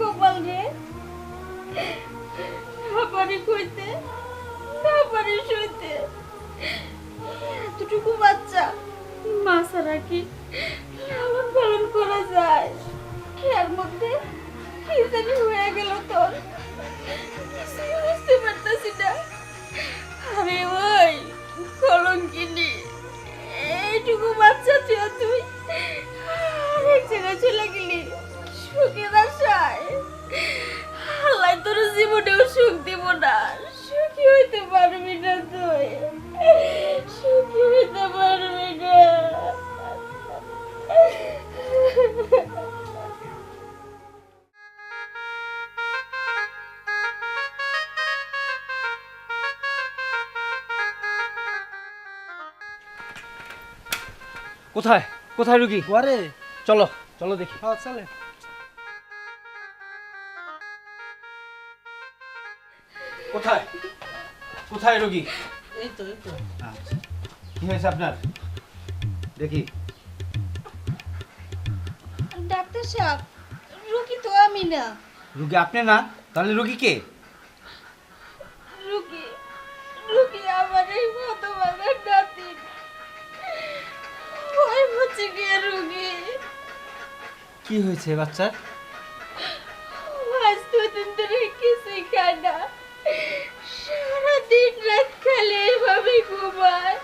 কপাল। রে কইতে না পারি সইতে। এতটুকু বাচ্চা, মা ছাড়া কি লালন পালন করা যায়? এর মধ্যে? কি জানি হয়ে গেল তোর। কিছুই বুঝতে পারতাছি না। আরে ওই কলঙ্কিনি, এইটুকু বাচ্চা তুই তুই আরেক জায়গায় চলে গেলি। না সুখী হইতে পারবি না তুই। সুখী হইতে পারবি না। কোথায়? কোথায় রুগী? ঘরে। চলো চলো দেখি। হ্যাঁ চলে। কোথায়? কোথায় রুগী? এই তো এই তো আচ্ছা। কি হয়েছে আপনার? দেখি। ডাক্তার সাহেব রুগী তো আমি না। রুগী আপনি না? তাহলে রুগী কে? রুগী রুগী আমার এই হতভাগার নাতি। ওই হচ্ছে গিয়ে রুগী? কি হয়েছে বাচ্চার? আজ দুদিন ধরে কিছুই খায় না। সারা দিন রাত খেলে এভাবে ঘুমায়।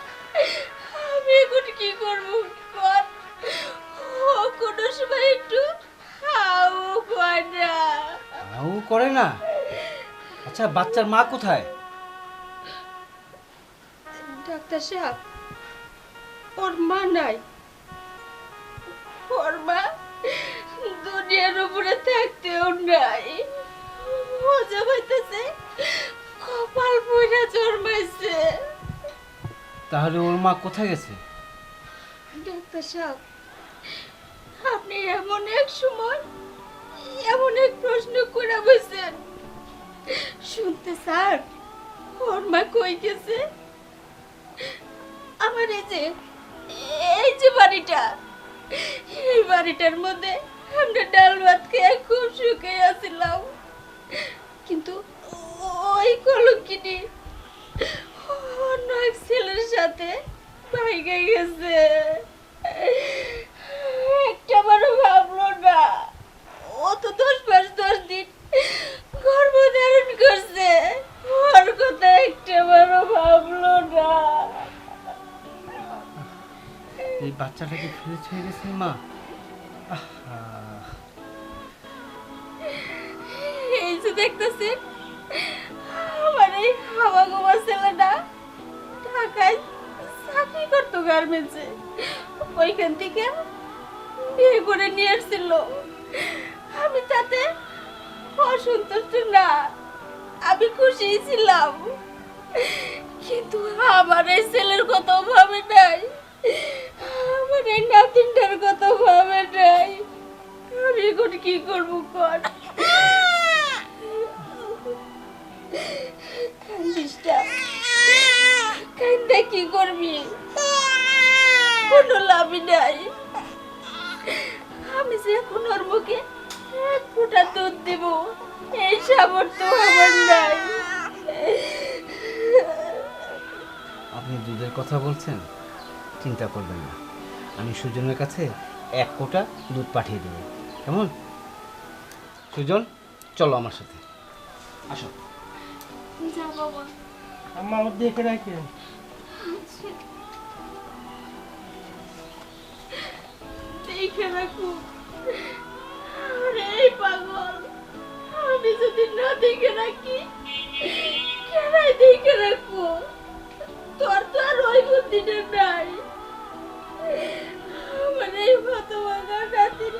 আমি এখন কি করব? কর ও কোনো সময় একটু খাও করে না। ও করে না? আচ্ছা বাচ্চার মা কোথায়? ডাক্তার সাহেব ওর মা নাই। ওর মা দুনিয়ার উপরে থাকতেও নাই। মজা পাইতেছে কপাল পয়সা জন্মাইছে। তাহলে ওর মা কোথায় গেছে? ডাক্তার সাহেব আপনি এমন এক সময় এমন এক প্রশ্ন করে বসেন শুনতে স্যার ওর মা কই গেছে? আমার এই যে এই যে বাড়িটা এই বাড়িটার মধ্যে আমরা ডাল ভাত খেয়ে খুব সুখে আছিলাম। কিন্তু ওই কলঙ্কিনি অন্য এক ছেলের সাথে ভাইগে গেছে। একটা বারো ভাবলো না। ও তো দশ মাস দশ দিন গর্ভ ধারণ করছে। ওর কথা একটা বারো ভাবলো না। এই বাচ্চাটাকে ফেলে ছেড়ে গেছে মা? আহা, যে দেখতেছেন আমার এই হাওয়া গোমা ছেলেটা ঢাকায় চাকরি করতো গার্মেন্টসে ওইখান থেকে বিয়ে করে নিয়ে আসছিল। আমি তাতে অসন্তুষ্ট না। আমি খুশি ছিলাম। কিন্তু আমার আপনি দুধের কথা বলছেন চিন্তা করবেন না। আমি সুজনের কাছে এক কোটা দুধ পাঠিয়ে দেবো। কেমন? সুজন চলো আমার সাথে। আসো। আম্মা আমার দেখে রাখে দেখে রাখো। এই পাগল। আমি যদি না দেখে রাখি কেনাই আর বুদ্ধিটা নাই আমার এই হতভাগা নাতির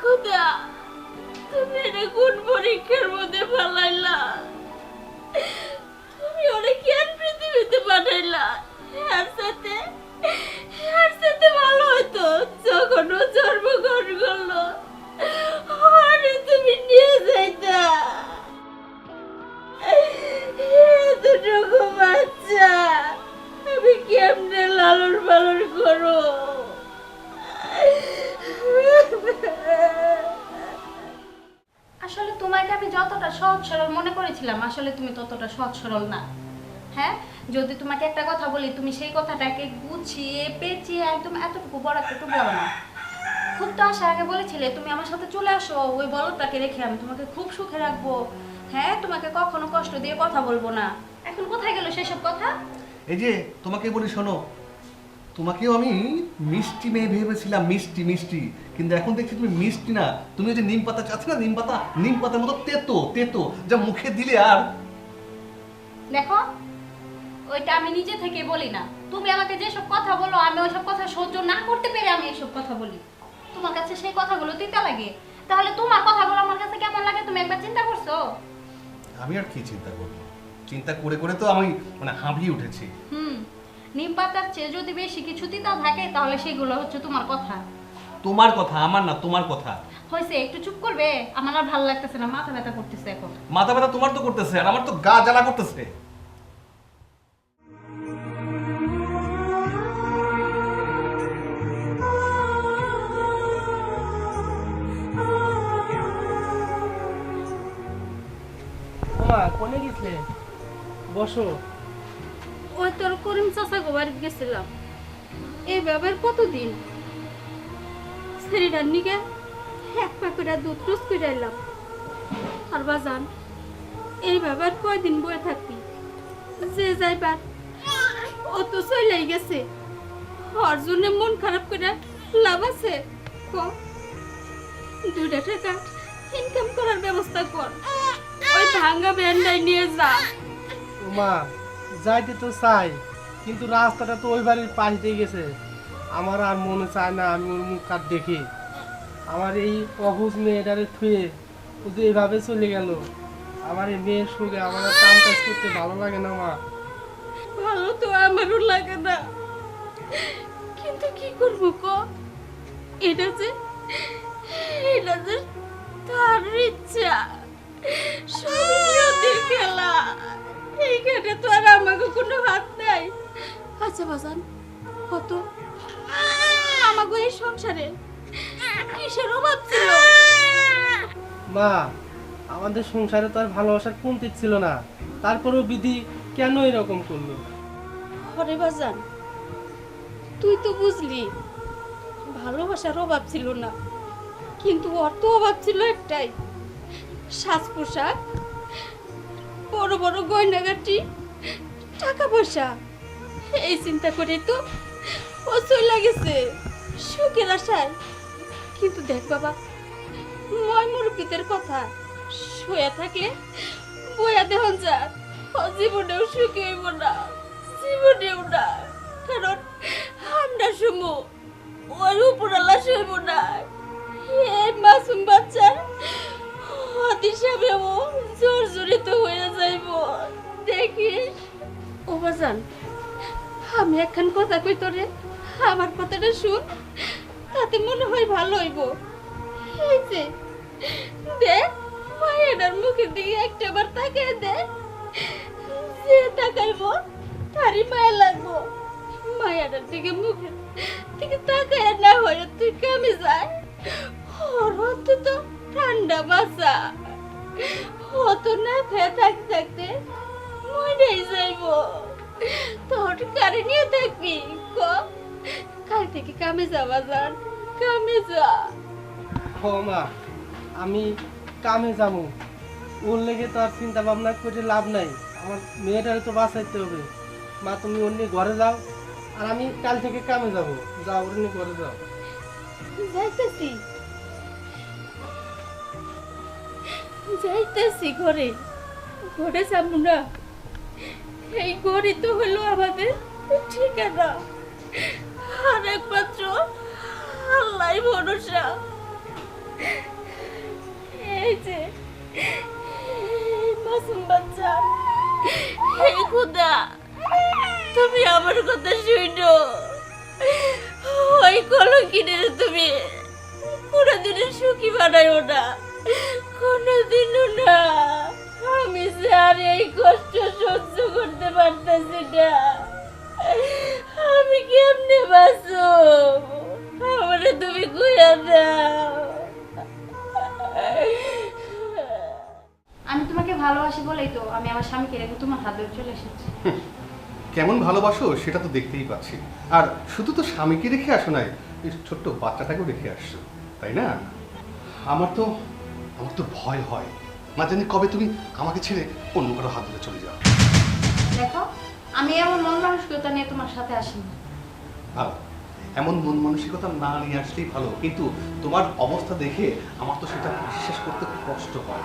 খুদা তুমি এটা কোন পরীক্ষার মধ্যে ফেলাইলা তুমি ওরে কেন পৃথিবীতে পাঠাইলা? এর সাথে এর সাথে ভালো হতো যখন ও জন্মগ্রহণ করল। আরে তুমি আসলে সরল মনে করেছিলাম, আসলে তুমি ততটা সহজ সরল না। হ্যাঁ? যদি তোমাকে একটা কথা বলি, তুমি সেই কথাটাকে গুছিয়ে, পেঁচিয়ে একদম এতটুকু বড় এতটুকু বড় না খুব তো আশা আগে বলেছিলে, তুমি আমার সাথে চলে আসো, ওই বলদটাকে রেখে আমি তোমাকে খুব সুখে রাখব। হ্যাঁ? তোমাকে কখনো কষ্ট দিয়ে কথা বলব না। এখন কোথায় গেল সেসব কথা? এই যে, তোমাকে বলি শোনো তোমাকেও আমি মিষ্টি মেয়ে ভেবেছিলাম মিষ্টি মিষ্টি। কিন্তু এখন দেখছি তুমি মিষ্টি না। তুমি যে নিম পাতা চাচ্ছ না নিম পাতা? নিম পাতার মতো তেতো তেতো যা মুখে দিলে আর। দেখো ওইটা আমি নিজে থেকে বলি না। তুমি আমাকে যেসব কথা বলো আমি ওইসব কথা সহ্য না করতে পেরে আমি এইসব কথা বলি। তোমার কাছে সেই কথাগুলো তিতা লাগে। তাহলে তোমার কথাগুলো আমার কাছে কেমন লাগে তুমি একবার চিন্তা করছ? আমি আর কি চিন্তা করব? চিন্তা করে করে তো আমি মানে হাঁপিয়ে উঠেছি। হুম। নিম পাতার চেয়ে যদি বেশি কিছু তিতা থাকে তাহলে সেগুলো হচ্ছে তোমার কথা। তোমার কথা আমার না তোমার কথা। হয়েছে একটু চুপ করবে? আমার আর ভালো লাগতেছে না মাথা ব্যথা করতেছে এখন। মাথা ব্যথা তোমার তো করতেছে আর আমার তো গা জ্বালা করতেছে। ওমা কোনে গেছিলে? বসো। ওই তোর করিম চাচা গো বাড়ি গেছিলাম। এই ব্যাপার কতদিন? শরীরের নিকে এক পা দুধ টুস করে এলাম। আর বাজান, এই ব্যাপার কয়দিন বয়ে থাকবি? যে যাইবার, ও তো চলেই গেছে। ওর জন্য মন খারাপ করে লাভ আছে। ক, দুইটা টাকা ইনকাম করার ব্যবস্থা কর। ওই ভাঙ্গা ব্যান্ডাই নিয়ে যা। ওমা যাইতে তো চাই, কিন্তু রাস্তাটা তো ওই বাড়ির পাশ দিয়ে গেছে। আমার আর মনে চায় না আমি ওর মুখ কাট দেখি। আমার এই অবুজ মেয়েটারে থুয়ে ও যে এভাবে চলে গেল, আমার এই মেয়ের সঙ্গে আমার আর কাম কাজ করতে ভালো লাগে না মা ভালো তো আমারও লাগে না। কিন্তু কি করব ক? এটা যে এটা যে তার ইচ্ছা। সব খেলা এইখানে তো আর আমাকে কোনো হাত নাই। আচ্ছা বাজান কত? আমাকে এই সংসারে কিসের অভাব ছিল? মা আমাদের সংসারে তো আর ভালোবাসার কমতি ছিল না। তারপরেও বিধি কেন এরকম করল? হরে বাজান তুই তো বুঝলি ভালোবাসার অভাব ছিল না। কিন্তু অর্থ অভাব ছিল একটাই সাজ পোশাক বড় বড় গয়নাগাটি টাকা পয়সা এই চিন্তা করে তো ও চলে গেছে সুখের আশায়। কিন্তু দেখ বাবা ময় মুরব্বীদের কথা শুয়ে থাকলে বয়া দেহন যা জীবনেও সুখী হইব না, জীবনেও না। কারণ আমরা সুমু, ওর উপরালা সইব না। এই মাসুম বাচ্চার অতিসাবেও জোর জড়িত হয়ে যাইব। দেখিস। ও বাজান, আমি একখান কথা কই তোরে? আমার কথাটা শুন, তাতে মনে হয় ভালো হইব। এই যে দেখ মায়ের মুখের দিকে একটা বার তাকিয়ে দেখ যে তাকাইব, তারই মায়া লাগবো। মায়ার দিকে মুখের দিকে তাকায় না হয়ে তুই কামে যায়? ওর অন্তত ঠান্ডা বাসা অত না খেয়ে থাকতে থাকতে মরেই যাইব। তোর কারে নিয়ে থাকবি? ক? কাল থেকে কামে যাওয়া যান কামে যা। ও মা আমি কামে যাব। ওর লেগে তো আর চিন্তা ভাবনা করে লাভ নাই। আমার মেয়েটারে তো বাঁচাইতে হবে। মা তুমি অন্য ঘরে যাও। আর আমি কাল থেকে কামে যাব। যাও ওর নিয়ে ঘরে যাও। যাইতেছি। যাইতেছি ঘরে। ঘরে যাব না। এই ঘরে তো হলো আমাদের ঠিকানা। আর একমাত্র আল্লাহ ভরসা। এই যে মাসুম বাচ্চা, এই খুদা, তুমি আমার কথা শুনো। ওই কলঙ্কিনে তুমি কোনোদিনও সুখী বানাইও না। কোনোদিনও না। আমি যে আর এই কষ্ট সহ্য করতে পারতেছি না। আমি কেমনে বাঁচো আমারে তুমি গুয়া দাও। ভালোবাসি বলেই তো আমি আমার স্বামীকে রেখে তোমার হাত ধরে চলে এসেছি। কেমন ভালোবাসো সেটা তো দেখতেই পাচ্ছি। আর শুধু তো স্বামীকে রেখে আসো নাই ছোট্ট বাচ্চাটাকেও রেখে আসছো তাই না? আমার তো আমার তো ভয় হয়। না জানি কবে তুমি আমাকে ছেড়ে অন্য কারও হাত ধরে চলে যাও। দেখো আমি এমন মন মানসিকতা নিয়ে তোমার সাথে আসিনি। ভালো। এমন মন মানসিকতা না নিয়ে আসলেই ভালো কিন্তু তোমার অবস্থা দেখে আমার তো সেটা বিশ্বাস করতে কষ্ট হয়।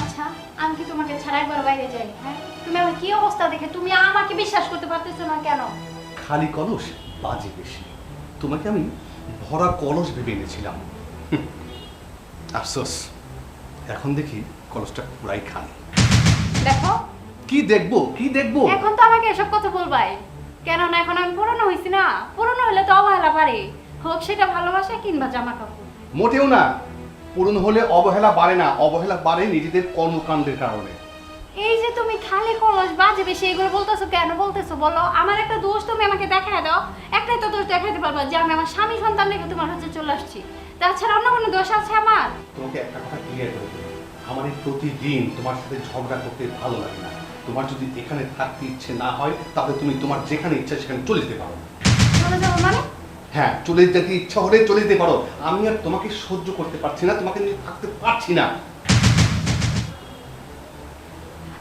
আচ্ছা আমি কি তোমাকে ছাড়া একবার বাইরে যাই? হ্যাঁ? তুমি আমার কি অবস্থা দেখে তুমি আমাকে বিশ্বাস করতে পারতেছো না কেন? খালি কলস বাজে বেশি। তোমাকে আমি ভরা কলস ভেবে এনেছিলাম। আফসোস। এখন দেখি কলসটা পুরাই খালি। দেখো। কি দেখব? কি দেখব? এখন তো আমাকে এসব কথা বলবাই। কেন না এখন আমি পুরনো হয়েছি না। পুরনো হলে তো অবহেলা পারে হোক সেটা ভালোবাসা কিংবা জামা কাপড় মোটেও না। পূরণ হলে অবহেলা বাড়ে না। অবহেলা বাড়ে নিজেদের কর্মকাণ্ডের কারণে। এই যে তুমি খালি কলস বাজে বেশি এগুলো বলতেছো কেন? বলতেছো বলো। আমার একটা দোষ তুমি আমাকে দেখায় দাও। একটাই তো দোষ দেখাতে পারবা যে আমি আমার স্বামী সন্তান রেখে তোমার কাছে চলে আসছি। তাছাড়া অন্য কোনো দোষ আছে আমার? তোমাকে একটা কথা ক্লিয়ার করে দেবো আমার এই প্রতিদিন তোমার সাথে ঝগড়া করতে ভালো লাগে না। তোমার যদি এখানে থাকতে ইচ্ছে না হয় তাহলে তুমি তোমার যেখানে ইচ্ছা সেখানে চলে যেতে পারো। চলে যাব মানে? হ্যাঁ চলে যেতে ইচ্ছা হলে চলে যেতে পারো। আমি আর তোমাকে সহ্য করতে পারছি না তোমাকে নিয়ে থাকতে পারছি না।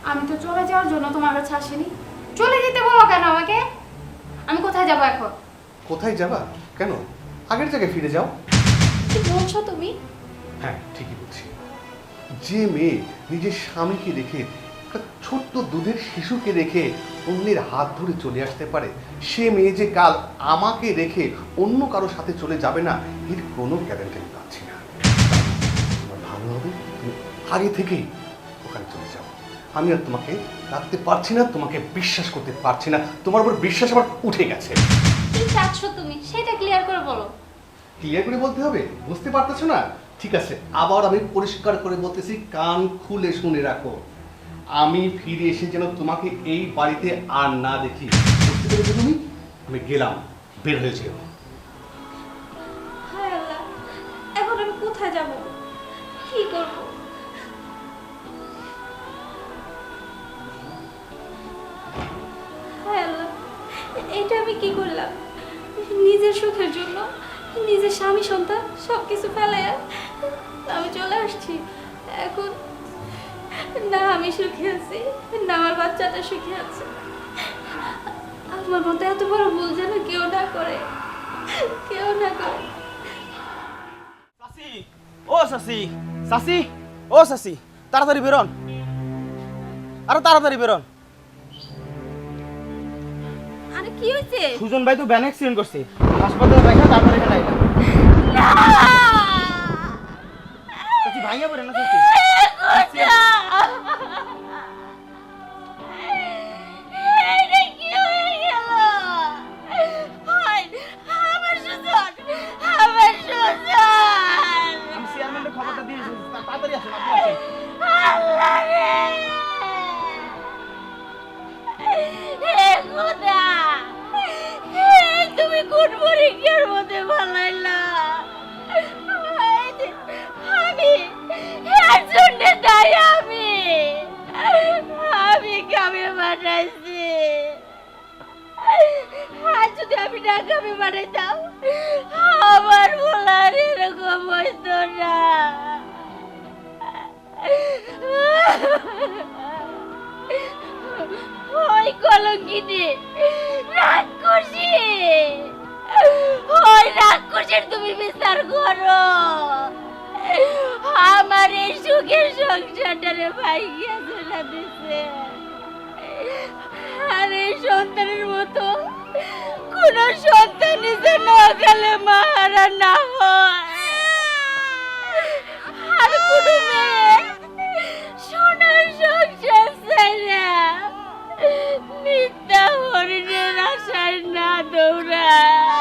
আমি তো চলে যাওয়ার জন্য তোমার কাছে আসিনি। চলে যেতে বলো কেন আমাকে? আমি কোথায় যাব এখন? কোথায় যাবা? কেন? আগের জায়গায় ফিরে যাও। বলছো তুমি? হ্যাঁ ঠিকই বলছি। যে মেয়ে নিজের স্বামীকে রেখে একটা ছোট্ট দুধের শিশুকে রেখে অন্যের হাত ধরে চলে আসতে পারে সে মেয়ে যে কাল আমাকে রেখে অন্য কারোর সাথে চলে যাবে না এর কোনো গ্যারান্টি আমি পাচ্ছি না। তোমার ভালো হবে তুমি আগে থেকেই ওখানে চলে যাও। আমি আর তোমাকে রাখতে পারছি না তোমাকে বিশ্বাস করতে পারছি না তোমার উপর বিশ্বাস আবার উঠে গেছে। কি চাচ্ছ তুমি? সেটা ক্লিয়ার করে বলো। ক্লিয়ার করে বলতে হবে? বুঝতে পারতেছো না? ঠিক আছে, আবার আমি পরিষ্কার করে বলতেছি, কান খুলে শুনে রাখো। আমি ফিরে এসে যেন তোমাকে এই বাড়িতে আর না দেখি। বুঝতে পেরেছ তুমি? আমি গেলাম, বের হয়ে যেও। এখন আমি কোথায় যাব? কি করব? এটা আমি কি করলাম? নিজের সুখের জন্য? নিজের স্বামী, সন্তান সব কিছু আমি চলে আসছি। এখন না আমি সুখী আছি, না আমার বাচ্চাটা সুখী আছে। আমার মতো এত বড় ভুল যেন কেউ না করে, কেউ না করে। ও চাচি চাচি ও চাচি তাড়াতাড়ি বেরোন। আরও তাড়াতাড়ি বেরোন। কি হয়েছে? সুজন ভাই তো ব্যান অ্যাক্সিডেন্ট করছে। হাসপাতালে দেখা তারপরে এখানে আইলাম ভাইয়া পড়ে না কামে বানাইতাম আমার বলার এরকম হইতো না। ওই কলঙ্কিনি, রাক্ষসী! ওই রাক্ষসের তুমি বিচার করো। আমার এই সুখের সংসারটারে ভাই গিয়া চলে দিছে। আর এই সন্তানের মতো কোন সন্তান আপনি যেন গেলে মারা না হয়। আর কোনো মেয়ে সোনার সংসার ছেড়ে মিথ্যা হরিণের আশায় না দৌড়ায়।